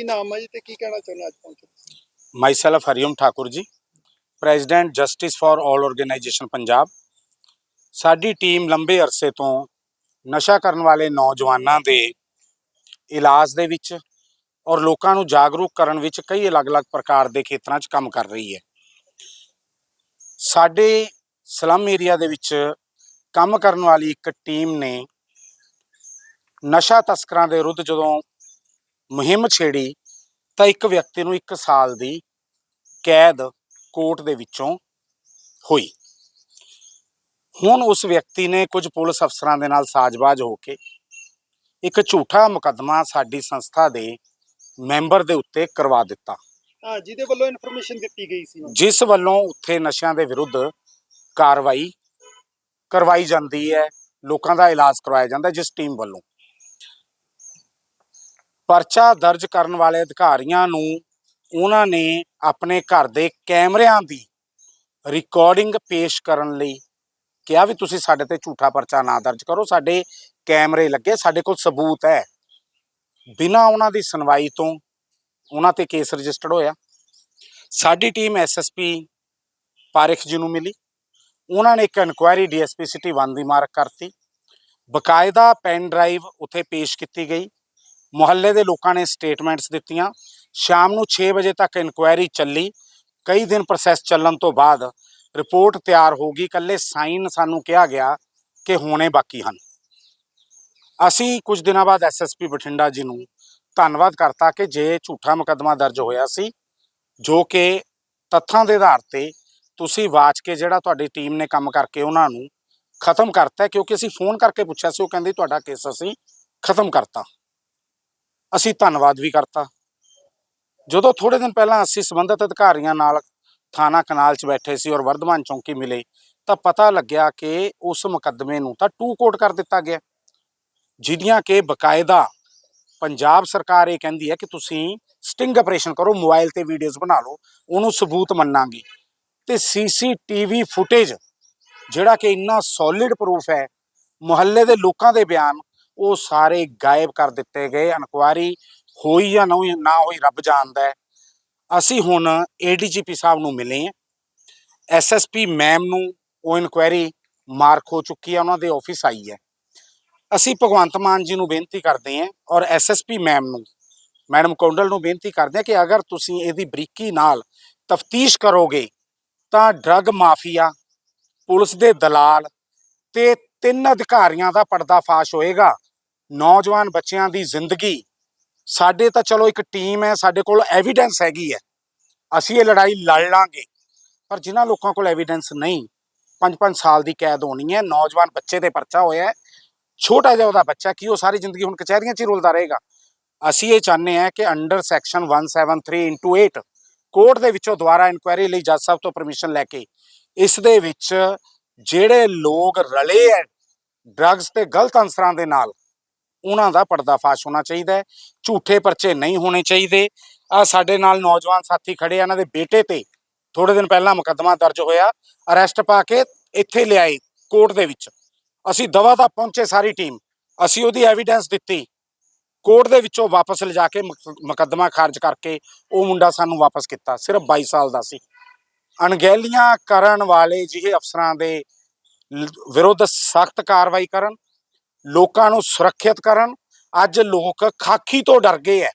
ਕੀ ਨਾਮ ਹੈ ਜੀ ਤੇ ਕੀ ਕਹਿਣਾ ਚਾਹੁੰਦੇ ਅੱਜ ਪਹੁੰਚੇ myself Hariom Thakur ji, president justice for all organisation Punjab. ਸਾਡੀ ਟੀਮ ਲੰਬੇ ਅਰਸੇ ਤੋਂ ਨਸ਼ਾ ਕਰਨ ਵਾਲੇ ਨੌਜਵਾਨਾਂ ਦੇ ਇਲਾਜ ਦੇ ਵਿੱਚ ਔਰ ਲੋਕਾਂ ਨੂੰ ਜਾਗਰੂਕ ਕਰਨ ਵਿੱਚ ਕਈ ਅਲੱਗ-ਅਲੱਗ ਪ੍ਰਕਾਰ ਦੇ ਖੇਤਰਾਂ 'ਚ ਕੰਮ ਕਰ ਰਹੀ ਹੈ। ਸਾਡੇ ਸਲਮ ਏਰੀਆ ਦੇ ਵਿੱਚ ਕੰਮ ਕਰਨ ਵਾਲੀ ਇੱਕ ਟੀਮ ਨੇ ਨਸ਼ਾ ਤਸਕਰਾਂ ਦੇ ਵਿਰੁੱਧ ਜਦੋਂ ਮੁਹਿੰਮ ਛੇੜੀ ਤਾਂ ਇੱਕ ਵਿਅਕਤੀ ਨੂੰ 1 ਸਾਲ ਦੀ ਕੈਦ ਕੋਰਟ ਦੇ ਵਿੱਚੋਂ ਹੋਈ। ਹੁਣ ਉਸ ਵਿਅਕਤੀ ਨੇ ਕੁਝ ਪੁਲਿਸ ਅਫਸਰਾਂ ਦੇ ਨਾਲ ਸਾਜ਼ਬਾਜ਼ ਹੋ ਕੇ ਇੱਕ ਝੂਠਾ ਮੁਕੱਦਮਾ ਸਾਡੀ ਸੰਸਥਾ ਦੇ ਮੈਂਬਰ ਦੇ ਉੱਤੇ ਕਰਵਾ ਦਿੱਤਾ। ਹਾਂ ਜਿਹਦੇ ਵੱਲੋਂ ਇਨਫੋਰਮੇਸ਼ਨ ਦਿੱਤੀ ਗਈ ਸੀ। ਜਿਸ ਵੱਲੋਂ ਉੱਥੇ ਨਸ਼ਿਆਂ ਦੇ ਵਿਰੁੱਧ ਕਾਰਵਾਈ ਕਰਵਾਈ ਜਾਂਦੀ ਹੈ ਲੋਕਾਂ ਦਾ ਇਲਾਜ ਕਰਵਾਇਆ ਜਾਂਦਾ ਜਿਸ ਟੀਮ ਵੱਲੋਂ। ਪਰਚਾ ਦਰਜ ਕਰਨ ਵਾਲੇ ਅਧਿਕਾਰੀਆਂ ਨੂੰ ਉਹਨਾਂ ਨੇ ਆਪਣੇ ਘਰ ਦੇ ਕੈਮਰਿਆਂ ਦੀ ਰਿਕਾਰਡਿੰਗ ਪੇਸ਼ ਕਰਨ ਲਈ ਕਿਹਾ ਵੀ ਤੁਸੀਂ ਸਾਡੇ ਤੇ ਝੂਠਾ ਪਰਚਾ ਨਾ ਦਰਜ ਕਰੋ, ਸਾਡੇ ਕੈਮਰੇ ਲੱਗੇ, ਸਾਡੇ ਕੋਲ ਸਬੂਤ ਹੈ। ਬਿਨਾਂ ਉਹਨਾਂ ਦੀ ਸੁਣਵਾਈ ਤੋਂ ਉਹਨਾਂ ਤੇ ਕੇਸ ਰਜਿਸਟਰਡ ਹੋਇਆ। ਸਾਡੀ ਟੀਮ ਐਸਐਸਪੀ ਪਾਰਿਖ ਜੀ ਨੂੰ ਮਿਲੀ। ਉਹਨਾਂ ਨੇ ਇੱਕ ਇਨਕੁਆਇਰੀ ਡੀਐਸਪੀ ਸਿਟੀ 1 ਦੀ ਮਾਰਕ ਕਰਤੀ। ਬਕਾਇਦਾ ਪੈਨ ਡਰਾਈਵ ਉੱਥੇ ਪੇਸ਼ ਕੀਤੀ ਗਈ। ਮੁਹੱਲੇ ਦੇ ਲੋਕਾਂ ਨੇ ਸਟੇਟਮੈਂਟਸ ਦਿੱਤੀਆਂ। ਸ਼ਾਮ ਨੂੰ 6 ਵਜੇ ਤੱਕ ਇਨਕੁਆਇਰੀ ਚੱਲੀ। ਕਈ ਦਿਨ ਪ੍ਰੋਸੈਸ ਚੱਲਣ ਤੋਂ ਬਾਅਦ ਰਿਪੋਰਟ ਤਿਆਰ ਹੋ ਗਈ। ਕੱਲੇ ਸਾਈਨ ਸਾਨੂੰ ਕਿਹਾ ਗਿਆ ਕਿ ਹੋਣੇ ਬਾਕੀ ਹਨ। ਅਸੀਂ ਕੁਝ ਦਿਨਾਂ ਬਾਅਦ ਐਸਐਸਪੀ ਬਠਿੰਡਾ ਜੀ ਨੂੰ ਧੰਨਵਾਦ ਕਰਤਾ ਕਿ ਜੇ ਝੂਠਾ ਮੁਕੱਦਮਾ ਦਰਜ ਹੋਇਆ ਸੀ, ਜੋ ਕਿ ਤੱਥਾਂ ਦੇ ਆਧਾਰ ਤੇ ਤੁਸੀਂ ਵਾਚ ਕੇ ਜਿਹੜਾ ਤੁਹਾਡੀ ਟੀਮ ਨੇ ਕੰਮ ਕਰਕੇ ਉਹਨਾਂ ਨੂੰ ਖਤਮ ਕਰਤਾ ਕਿਉਂਕਿ ਅਸੀਂ ਫੋਨ ਕਰਕੇ ਪੁੱਛਿਆ ਸੀ, ਉਹ ਕਹਿੰਦੇ ਤੁਹਾਡਾ ਕੇਸ ਅਸੀਂ ਖਤਮ ਕਰਤਾ। ਅਸੀਂ ਧੰਨਵਾਦ ਵੀ ਕਰਤਾ। ਜਦੋਂ ਥੋੜੇ ਦਿਨ ਪਹਿਲਾਂ ਅਸੀਂ ਸੰਬੰਧਿਤ ਅਧਿਕਾਰੀਆਂ ਨਾਲ ਥਾਣਾ ਕਨਾਲ 'ਚ ਬੈਠੇ ਸੀ ਔਰ ਵਰਧਮਾਨ ਚੌਂਕੀ ਮਿਲੇ, ਤਾਂ ਪਤਾ ਲੱਗਿਆ ਕਿ ਉਸ ਮੁਕੱਦਮੇ ਨੂੰ ਤਾਂ ਟੂ ਕੋਟ ਕਰ ਦਿੱਤਾ ਗਿਆ। ਜਿਹਦੀਆਂ ਕਿ ਬਕਾਇਦਾ ਪੰਜਾਬ ਸਰਕਾਰ ਇਹ ਕਹਿੰਦੀ ਹੈ ਕਿ ਤੁਸੀਂ ਸਟਿੰਗ ਆਪਰੇਸ਼ਨ ਕਰੋ, ਮੋਬਾਈਲ ਤੇ ਵੀਡੀਓਜ਼ ਬਣਾ ਲਓ, ਉਹਨੂੰ ਸਬੂਤ ਮੰਨਾਂਗੇ। ਤੇ ਸੀਸੀਟੀਵੀ ਫੁਟੇਜ ਜਿਹੜਾ ਕਿ ਇੰਨਾ ਸੋਲਿਡ ਪ੍ਰੂਫ ਹੈ, ਮੁਹੱਲੇ ਦੇ ਲੋਕਾਂ ਦੇ ਬਿਆਨ ਉਹ ਸਾਰੇ ਗਾਇਬ ਕਰ ਦਿੱਤੇ ਗਏ ਇਨਕੁਆਰੀ ਹੋਈ ਜਾਂ ਨਹੀਂ ਨਾ ਹੋਈ ਰੱਬ ਜਾਣਦਾ ਹੈ। ਅਸੀਂ ਹੁਣ ਏਡੀਜੀਪੀ ਸਾਹਿਬ ਨੂੰ ਮਿਲੇ ਹਾਂ। ਐਸਐਸਪੀ ਮੈਮ ਨੂੰ ਉਹ ਇਨਕੁਆਇਰੀ ਮਾਰਕ ਹੋ ਚੁੱਕੀ ਹੈ, ਉਹਨਾਂ ਦੇ ਆਫਿਸ ਆਈ ਹੈ। ਅਸੀਂ ਭਗਵੰਤ ਮਾਨ ਜੀ ਨੂੰ ਬੇਨਤੀ ਕਰਦੇ ਹਾਂ ਔਰ ਐਸਐਸਪੀ ਮੈਮ ਨੂੰ, ਮੈਡਮ ਕੌਂਡਲ ਨੂੰ ਬੇਨਤੀ ਕਰਦੇ ਹਾਂ ਕਿ ਅਗਰ ਤੁਸੀਂ ਇਹਦੀ ਬਰੀਕੀ ਨਾਲ ਤਫਤੀਸ਼ ਕਰੋਗੇ ਤਾਂ ਡਰੱਗ ਮਾਫੀਆ, ਪੁਲਿਸ ਦੇ ਦਲਾਲ ਤੇ ਤਿੰਨ ਅਧਿਕਾਰੀਆਂ ਦਾ ਪਰਦਾਫਾਸ਼ ਹੋਏਗਾ। ਨੌਜਵਾਨ ਬੱਚਿਆਂ ਦੀ ਜ਼ਿੰਦਗੀ। ਸਾਡੇ ਤਾਂ ਚਲੋ ਇੱਕ ਟੀਮ ਹੈ, ਸਾਡੇ ਕੋਲ ਐਵੀਡੈਂਸ ਹੈਗੀ ਹੈ। ਅਸੀਂ ਇਹ ਲੜਾਈ ਲੜ ਲਾਂਗੇ। ਪਰ ਜਿਨ੍ਹਾਂ ਲੋਕਾਂ ਕੋਲ ਐਵੀਡੈਂਸ ਨਹੀਂ 5-5 ਸਾਲ ਦੀ ਕੈਦ ਹੋਣੀ ਹੈ, ਨੌਜਵਾਨ ਬੱਚੇ ਤੇ ਪਰਚਾ ਹੋਇਆ ਛੋਟਾ ਜਿਹਾ ਉਹਦਾ ਬੱਚਾ, ਕੀ ਉਹ ਸਾਰੀ ਜ਼ਿੰਦਗੀ ਹੁਣ ਕਚਹਿਰੀਆਂ 'ਚ ਹੀ ਰੁਲਦਾ ਰਹੇਗਾ। ਅਸੀਂ ਇਹ ਚਾਹੁੰਦੇ ਹਾਂ ਕਿ ਅੰਡਰ ਸੈਕਸ਼ਨ 173 ਕੋਰਟ ਦੇ ਵਿੱਚੋਂ ਦੁਬਾਰਾ ਇਨਕੁਆਇਰੀ ਲਈ ਜੱਜ ਸਾਹਿਬ ਤੋਂ ਪਰਮਿਸ਼ਨ ਲੈ ਕੇ, ਇਸ ਦੇ ਵਿੱਚ ਜਿਹੜੇ ਲੋਕ ਰਲੇ ਹੈ ਡਰੱਗਸ ਤੇ ਗਲਤ ਅਨਸਰਾਂ ਦੇ ਨਾਲ ਉਹਨਾਂ ਦਾ ਪਰਦਾਫਾਸ਼ ਹੋਣਾ ਚਾਹੀਦਾ ਹੈ। ਝੂਠੇ ਪਰਚੇ ਨਹੀਂ ਹੋਣੇ ਚਾਹੀਦੇ। ਆ ਸਾਡੇ ਨਾਲ ਨੌਜਵਾਨ ਸਾਥੀ ਖੜੇ ਆ, ਇਹਨਾਂ ਦੇ ਬੇਟੇ ਤੇ ਥੋੜੇ ਦਿਨ ਪਹਿਲਾਂ ਮੁਕੱਦਮਾ ਦਰਜ ਹੋਇਆ। ਅਰੈਸਟ ਪਾ ਕੇ ਇੱਥੇ ਲਿਆਏ ਕੋਰਟ ਦੇ ਵਿੱਚ। ਅਸੀਂ ਦਵਾ ਦਾ ਪਹੁੰਚੇ ਸਾਰੀ ਟੀਮ। ਅਸੀਂ ਉਹਦੀ ਐਵੀਡੈਂਸ ਦਿੱਤੀ। ਕੋਰਟ ਦੇ ਵਿੱਚੋਂ ਵਾਪਸ ਲਿਜਾ ਕੇ ਮੁਕੱਦਮਾ ਖਾਰਜ ਕਰਕੇ ਉਹ ਮੁੰਡਾ ਸਾਨੂੰ ਵਾਪਸ ਕੀਤਾ। ਸਿਰਫ 22 ਸਾਲ ਦਾ ਸੀ। ਅਣਗਹਿਲੀਆਂ ਕਰਨ ਵਾਲੇ ਜਿਹੇ ਅਫਸਰਾਂ ਦੇ ਵਿਰੁੱਧ ਸਖਤ ਕਾਰਵਾਈ ਕਰਨ ਲੋਕਾਂ ਨੂੰ ਸੁਰੱਖਿਅਤ ਕਰਨ। ਅੱਜ ਲੋਕ ਖਾਕੀ ਤੋਂ ਡਰ ਗਏ ਐ।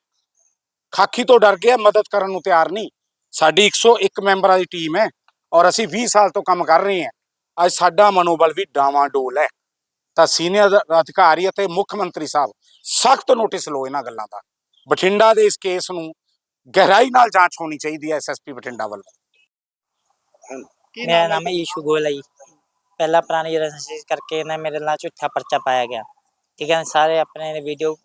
ਖਾਕੀ ਤੋਂ ਡਰ ਗਏ ਐ, ਮਦਦ ਕਰਨ ਨੂੰ ਤਿਆਰ ਨਹੀਂ। ਸਾਡੀ 101 ਮੈਂਬਰਾਂ ਦੀ ਟੀਮ ਹੈ ਔਰ ਅਸੀਂ 20 ਸਾਲ ਤੋਂ ਕੰਮ ਕਰ ਰਹੇ ਹਾਂ ਅੱਜ ਸਾਡਾ ਮਨੋਬਲ ਵੀ ਡਾਵਾਂਡੋਲ ਹੈ ਤਾਂ ਸੀਨੀਅਰ ਅਧਿਕਾਰੀ ਅਤੇ ਮੁੱਖ ਮੰਤਰੀ ਸਾਹਿਬ ਸਖਤ ਨੋਟਿਸ ਲਓ ਇਹਨਾਂ ਗੱਲਾਂ ਦਾ। ਬਠਿੰਡਾ ਦੇ ਇਸ ਕੇਸ ਨੂੰ ਗਹਿਰਾਈ ਨਾਲ ਜਾਂਚ ਹੋਣੀ ਚਾਹੀਦੀ ਹੈ ਐਸਐਸਪੀ ਬਠਿੰਡਾ ਵੱਲੋਂ। ਕੀ ਮੇਰਾ ਨਾਮ ਹੈ ਈਸ਼ੂ ਗੋਇਲ ਹੈ ਜੀ ਪਹਿਲਾਂ ਪੁਰਾਣੀ ਰਜਿਸਟਰੀ ਕਰਕੇ ਨਾ ਮੇਰੇ ਨਾਲ ਝੂਠਾ ਪਰਚਾ ਪਾਇਆ ਗਿਆ। ਠੀਕ ਹੈ ਸਾਰੇ ਆਪਣੇ ਵੀਡੀਓ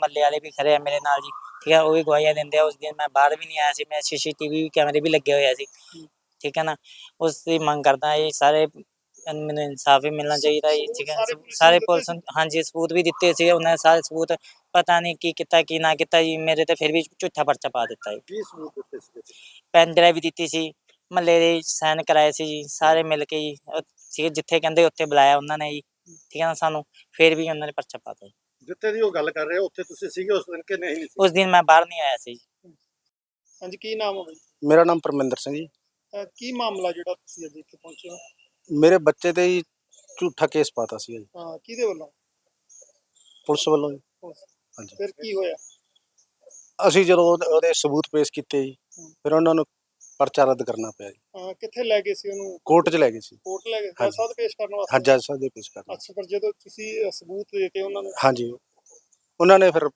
ਮੱਲੇ ਵਾਲੇ ਵੀ ਖੜੇ ਆ ਮੇਰੇ ਨਾਲ ਜੀ। ਠੀਕ ਹੈ ਉਹ ਵੀ ਗਵਾਹੀਆਂ ਦਿੰਦੇ ਆ। ਉਸ ਦਿਨ ਮੈਂ ਬਾਹਰ ਵੀ ਨਹੀਂ ਆਇਆ ਸੀ ਮੈਂ ਸੀਸੀਟੀਵੀ ਕੈਮਰੇ ਵੀ ਲੱਗੇ ਹੋਏ ਆ ਸੀ ਠੀਕ ਹੈ ਨਾ ਉਸ ਦੀ ਮੰਗ ਕਰਦਾ ਇਹ ਸਾਰੇ ਮੈਨੂੰ ਇਨਸਾਫ ਵੀ ਮਿਲਣਾ ਚਾਹੀਦਾ ਹੈ ਠੀਕ ਹੈ। ਸਾਰੇ ਪੁਲਿਸ ਹਾਂਜੀ ਸਬੂਤ ਵੀ ਦਿੱਤੇ ਸੀ ਉਹਨਾਂ ਨੇ ਸਾਰੇ ਸਬੂਤ ਪਤਾ ਨਹੀਂ ਕੀ ਕੀਤਾ ਕੀ ਨਾ ਕੀਤਾ ਜੀ। ਮੇਰੇ ਤੇ ਫਿਰ ਵੀ ਝੂਠਾ ਪਰਚਾ ਪਾ ਦਿੱਤਾ ਜੀ। ਕੀ ਸਬੂਤ ਦਿੱਤੇ ਸੀ ਪੈਨ ਡਰਾਈਵ ਵੀ ਦਿੱਤੀ ਸੀ। ਮਹੱਲੇ ਦੇ ਸਾਈਨ ਕਰਾਏ ਸੀ ਜੀ ਸਾਰੇ ਮਿਲ ਕੇ ਜੀ। ਸੀ ਜਿੱਥੇ ਕਹਿੰਦੇ ਉੱਥੇ ਬੁਲਾਇਆ ਉਹਨਾਂ ਨੇ ਜੀ ਠੀਕ ਹੈ ਨਾ ਸਾਨੂੰ ਫਿਰ ਵੀ ਉਹਨਾਂ ਨੇ ਪਰਚਾ ਪਾਤਾ ਜੀ। ਜਿੱਥੇ ਦੀ ਉਹ ਗੱਲ ਕਰ ਰਹੇ ਹੋ ਉੱਥੇ ਤੁਸੀਂ ਸੀਗੇ ਉਸ ਦਿਨ ਕਿ ਨਹੀਂ ਸੀ? ਉਸ ਦਿਨ ਮੈਂ ਬਾਹਰ ਨਹੀਂ ਆਇਆ ਸੀ ਹਾਂਜੀ ਕੀ ਨਾਮ ਹੈ ਬਾਈ? ਮੇਰਾ ਨਾਮ ਪਰਮਿੰਦਰ ਸਿੰਘ ਜੀ। ਅਹ ਕੀ ਮਾਮਲਾ ਜਿਹੜਾ ਤੁਸੀਂ ਅੱਜ ਇੱਥੇ ਪਹੁੰਚੇ ਹੋ? ਮੇਰੇ ਬੱਚੇ ਤੇ ਹੀ ਝੂਠਾ ਕੇਸ ਪਾਤਾ ਸੀ ਜੀ। ਹਾਂ ਕਿਹਦੇ ਵੱਲੋਂ? ਪੁਲਿਸ ਵੱਲੋਂ ਜੀ। ਹਾਂਜੀ। ਫਿਰ ਕੀ ਹੋਇਆ? ਅਸੀਂ ਜਦੋਂ ਉਹਦੇ- ਉਹਦੇ ਸਬੂਤ ਪੇਸ਼ ਕੀਤੇ ਜੀ ਫਿਰ ਉਹਨਾਂ ਨੂੰ ਪਰਚਾ ਰੱਦ ਕਰਨਾ ਪਿਆ ਜੀ। ਅਹ ਕਿੱਥੇ ਲੈ ਗਏ ਸੀ ਉਹਨੂੰ? ਕੋਰਟ 'ਚ ਲੈ ਗਏ ਸੀ। ਕੋਰਟ ਲੈ ਗਏ? ਹਾਂਜੀ। ਜੱਜ ਸਾਹਿਬ ਦੇ ਪੇਸ਼ ਕਰਨ ਵਾਸਤੇ? ਹਾਂ ਜੱਜ ਸਾਹਿਬ ਦੇ ਪੇਸ਼ ਕਰਨਾ ਅੱਛਾ ਪਰ ਜਦੋਂ ਤੁਸੀਂ ਅਹ, ਸਬੂਤ ਦੇ ਕੇ ਉਹਨਾਂ ਨੂੰ ਹਾਂਜੀ। ਉਹਨਾਂ ਨੇ ਫਿਰ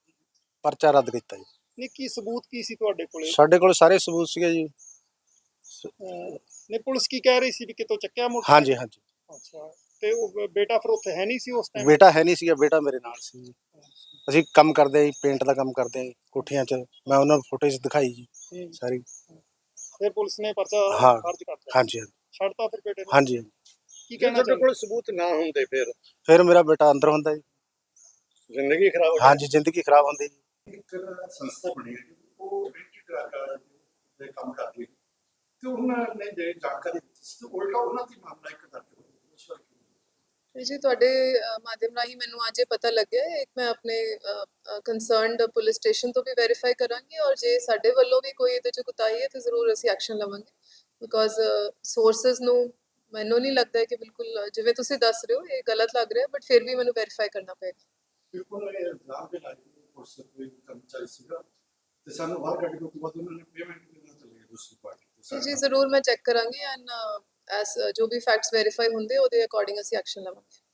ਪਰਚਾ ਰੱਦ ਕੀਤਾ ਜੀ। ਨਹੀਂ ਕੀ ਸਬੂਤ ਕੀ ਸੀ ਤੁਹਾਡੇ ਕੋਲੇ? ਸਾਡੇ ਕੋਲ ਸਾਰੇ ਸਬੂਤ ਸੀਗੇ ਜੀ। ਅਹ, ਨਹੀਂ ਪੁਲਿਸ ਕੀ ਕਹਿ ਰਹੀ ਸੀ ਵੀ ਕਿਤੋਂ ਚੱਕਿਆ ਮੋਟਰ? ਹਾਂਜੀ ਹਾਂਜੀ। ਅੱਛਾ ਤੇ ਉਹ ਬੇਟਾ ਫਿਰ ਉੱਥੇ ਹੈ ਨਹੀਂ ਸੀ ਉਸ ਟਾਈਮ ਬੇਟਾ ਹੈ ਨਹੀਂ ਸੀਗਾ ਬੇਟਾ ਮੇਰੇ ਨਾਲ ਸੀ ਜੀ। ਅਸੀਂ ਕੰਮ ਕਰਦੇ ਜੀ ਪੇਂਟ ਦਾ ਕੰਮ ਕਰਦੇ ਜੀ ਕੋਠੀਆਂ 'ਚ। ਮੈਂ ਉਹਨਾਂ ਨੂੰ ਫੋਟੋਜ਼ ਦਿਖਾਈ ਜੀ ਸਾਰੀ। ਫਿਰ ਪੁਲਿਸ ਨੇ ਪਰਚਾ ਹਾਂ। ਦਰਜ ਕਰਤਾ। ਹਾਂਜੀ ਹਾਂਜੀ। ਛੱਡਤਾ ਫਿਰ ਬੇਟੇ ਨੂੰ? ਹਾਂਜੀ ਹਾਂਜੀ। ਕੀ ਕਹਿਣਾ ਚਾਹੁੰਦੇ ਕੋਲ ਸਬੂਤ ਨਾ ਹੁੰਦੇ ਫਿਰ? ਫਿਰ ਮੇਰਾ ਬੇਟਾ ਅੰਦਰ ਹੁੰਦਾ ਜੀ। ਜ਼ਿੰਦਗੀ ਖਰਾਬ ਹੋ ਹਾਂਜੀ ਜ਼ਿੰਦਗੀ ਖਰਾਬ ਹੁੰਦੀ ਜੀ। ਇੱਕ ਸੰਸਥਾ ਬਣੀ ਹੈ ਉਹ ਬ੍ਰਿਟਿਸ਼ ਕਲਾਕਾਰ ਦੇ ਕੰਮ ਕਰਦੀ ਹੈ। ਤੇ ਉਹਨਾਂ ਨੇ ਜੇ ਜਾਣਕਾਰੀ ਦਿੱਤੀ ਸੀ ਤੇ ਉਲਟਾ ਉਹਨਾਂ ਦੀ ਮਾਮਲਾ ਇੱਕ ਦਰਜ ਜੀ ਤੁਹਾਡੇ ਮਾਧਿਅਮ ਰਾਹੀਂ ਮੈਨੂੰ ਅੱਜ ਇਹ ਪਤਾ ਲੱਗਿਆ ਹੈ। ਇੱਕ ਮੈਂ ਆਪਣੇ ਕੰਸਰਨਡ ਪੁਲਿਸ ਸਟੇਸ਼ਨ ਤੋਂ ਵੀ ਵੈਰੀਫਾਈ ਕਰਾਂਗੀ ਔਰ ਜੇ ਸਾਡੇ ਵੱਲੋਂ ਵੀ ਕੋਈ ਇਹਦੇ ਚ ਕੁਤਾਹੀ ਹੈ ਤਾਂ ਜ਼ਰੂਰ ਅਸੀਂ ਐਕਸ਼ਨ ਲਵਾਂਗੇ ਬਿਕੋਜ਼ ਸੋਰਸਸ ਨੂੰ ਮੈਨੂੰ ਨਹੀਂ ਲੱਗਦਾ ਹੈ ਕਿ ਬਿਲਕੁਲ ਜਿਵੇਂ ਤੁਸੀਂ ਦੱਸ ਰਹੇ ਹੋ ਇਹ ਗਲਤ ਲੱਗ ਰਿਹਾ ਬਟ ਫਿਰ ਵੀ ਮੈਨੂੰ ਵੈਰੀਫਾਈ ਕਰਨਾ ਪਏਗਾ ਬਿਲਕੁਲ ਇਹ ਇਲਜ਼ਾਮ ਦੇ ਲਾਇਕ ਪੁਲਿਸ ਕੋਈ ਕਰਮਚਾਰੀ ਸੀਗਾ ਤੇ ਸਾਨੂੰ ਬਾਹਰ ਕੱਢ ਕੇ ਉਸ ਤੋਂ ਬਾਅਦ ਉਹਨਾਂ ਨੇ ਪੇਮੈਂਟ ਦੇਣਾ ਚੱਲੇ ਦੂਸਰੀ ਪਾਰਟੀ ਤੇ ਜੀ ਜ਼ਰੂਰ ਮੈਂ ਚੈੱਕ ਕਰਾਂਗੀ ਐਂਡ ਐਸ uh, ਜੋ ਵੀ ਫੈਕਟਸ ਵੈਰੀਫਾਈ ਹੁੰਦੇ ਉਹਦੇ ਅਕੋਰਡਿੰਗ ਅਸੀਂ ਐਕਸ਼ਨ ਲਵਾਂਗੇ।